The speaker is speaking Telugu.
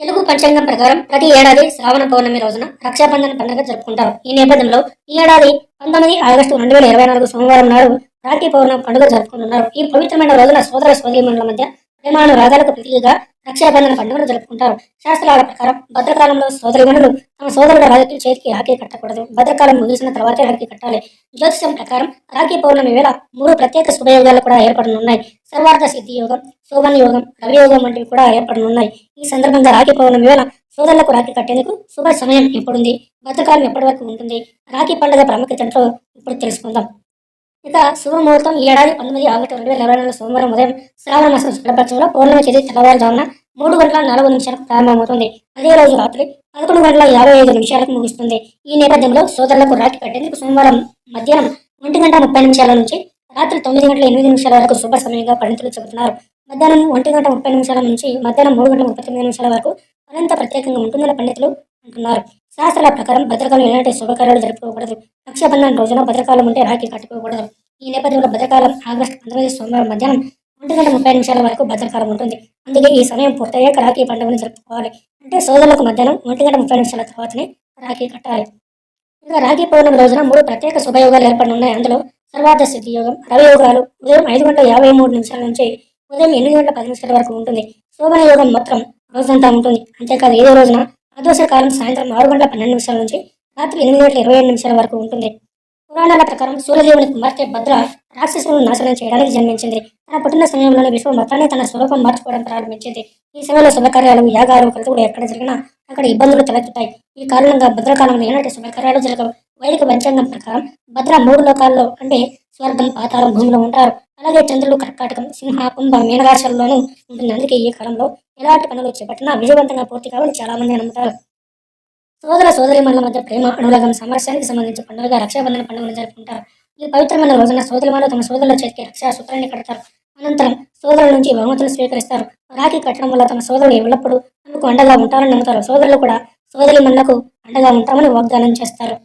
తెలుగు పంచాంగం ప్రకారం ప్రతి ఏడాది శ్రావణ పౌర్ణమి రోజున రక్షాబంధన పండుగ జరుపుకుంటారు. ఈ నేపథ్యంలో ఈ ఏడాది పంతొమ్మిది ఆగస్టు రెండు వేల ఇరవై నాలుగు సోమవారం నాడు రాఖీ పౌర్ణమి పండుగ జరుపుకుంటున్నారు. ఈ పవిత్రమైన రోజున సోదర సోదరిమణుల మధ్య ప్రేమాను రాగాలకు ప్రతిగా రక్షాబంధన పండుగను జరుపుకుంటారు. శాస్త్రాల ప్రకారం భద్రకాలంలో సోదరిమణులు తమ సోదరుల రాజకీయ చేతికి రాఖీ కట్టకూడదు. భద్రకాలం ముగిసిన తర్వాతే రాఖీ కట్టాలి. జ్యోతిషం ప్రకారం రాఖీ పౌర్ణమి వేళ మూడు ప్రత్యేక శుభయోగాలు కూడా ఏర్పడనున్నాయి. సర్వార్థ సిద్ధి యోగం శోభన యోగం రవియోగం వంటివి కూడా ఏర్పడనున్నాయి. ఈ సందర్భంగా రాఖీ పౌర్ణమి వేళ సోదరులకు రాఖీ కట్టేందుకు శుభ సమయం ఎప్పుడుంది? భద్రకాలం ఎప్పటి వరకు ఉంటుంది? రాఖీ పండుగ ప్రాముఖ్యత ఇప్పుడు తెలుసుకుందాం. ఇక శుభముహూర్తం ఈ ఏడాది పంతొమ్మిది ఆగస్టు రెండు వేల ఇరవై నాలుగు సోమవారం ఉదయం శ్రావణ మాసం శుభ్రపక్షంలో పౌర్ణమి తేదీ తెల్లవారుజామున మూడు గంటల నాలుగు నిమిషాలకు ప్రారంభమవుతుంది. అదే రోజు రాత్రి పదకొండు గంటల యాభై ఐదు నిమిషాలకు ముగుస్తుంది. ఈ నేపథ్యంలో సోదరులకు రాఖీ కట్టేందుకు సోమవారం మధ్యాహ్నం ఒంటి గంట ముప్పై నిమిషాల నుంచి రాత్రి తొమ్మిది గంటల ఎనిమిది నిమిషాల వరకు శుభ సమయంగా పండితులు చెబుతున్నారు. మధ్యాహ్నం ఒంటి గంట ముప్పై నిమిషాల నుంచి మధ్యాహ్నం మూడు గంటల ముప్పై తొమ్మిది నిమిషాల వరకు మరింత ప్రత్యేకంగా ఉంటుందని పండితులు అంటున్నారు. శాస్త్రాల ప్రకారం భద్రకాలం ఎలాంటి శుభకార్యాలు జరుపుకోకూడదు. రక్షాబంధన రోజున భద్రకాలం ఉంటే రాఖీ కట్టుకోకూడదు. ఈ నేపథ్యంలో భద్రకాలం ఆగస్టు పంతొమ్మిది సోమవారం మధ్యాహ్నం ఒంటి గంట ముప్పై నిమిషాల వరకు భద్రకాలం ఉంటుంది. అందుకే ఈ సమయం పూర్తయ్యాక రాఖీ పండుగను జరుపుకోవాలి. అంటే సోదరులకు మధ్యాహ్నం ఒంటి గంట ముప్పై నిమిషాల తర్వాతనే రాఖీ కట్టాలి. ఇంకా రాఖీ పౌర్ణమి రోజున మూడు ప్రత్యేక శుభయోగాలు ఏర్పడనున్నాయి. అందులో తర్వాత సిద్ధి యోగం రవి యోగాలు ఉదయం ఐదు గంటల యాభై మూడు నిమిషాల నుంచి ఉదయం ఎనిమిది గంటల పది నిమిషాల వరకు ఉంటుంది. శోభన యోగం మాత్రం రోజంతా ఉంటుంది. అంతేకాదు ఏదో రోజున ఆదోశ కాలం సాయంత్రం ఆరు గంటల పన్నెండు నిమిషాల నుంచి రాత్రి ఎనిమిది గంటల ఇరవై ఏడు నిమిషాల వరకు ఉంటుంది. పురాణాల ప్రకారం సూర్యదేవుని కుమార్తె భద్ర రాక్షసులను నాశనం చేయడానికి జన్మించింది. తన పుట్టిన సమయంలోనే విశ్వం మొత్తాన్ని తన స్వరూపం మార్చుకోవడం ప్రారంభించింది. ఈ సమయంలో శుభకార్యాలు యాగాలు క్రతువులు ఎక్కడ జరిగినా అక్కడ ఇబ్బందులు తలెత్తుతాయి. ఈ కారణంగా భద్రకాలంలో ఏనాటి శుభకార్యాలు జరగవు. వైదిక పంచాంగం ప్రకారం భద్ర మూడు లోకాల్లో అంటే స్వర్గం పాతాళం భూమిలో ఉంటారు. అలాగే చంద్రుడు కర్కాటకం సింహ కుంభ మీనరాశుల్లోనూ ఉంటుంది. అందుకే ఈ కాలంలో ఎలాంటి పనులు చేపట్టినా విజయవంతంగా పూర్తి కావాలని చాలా మంది నమ్ముతారు. సోదర సోదరిమణుల మధ్య ప్రేమ అనురాగం సామరస్యానికి సంబంధించిన పండుగగా రక్షాబంధన పండుగను జరుపుకుంటారు. ఈ పవిత్రమైన రోజున సోదరిమణులు తమ సోదరుల చేతికి రక్షా సూత్రాన్ని కడతారు. అనంతరం సోదరుల నుంచి బహుమతులు స్వీకరిస్తారు. రాఖీ కట్టడం వల్ల తమ సోదరులు ఎల్లప్పుడూ తమకు అండగా ఉంటారని నమ్ముతారు. సోదరులు కూడా సోదరిమణులకు అండగా ఉంటామని వాగ్దానం చేస్తారు.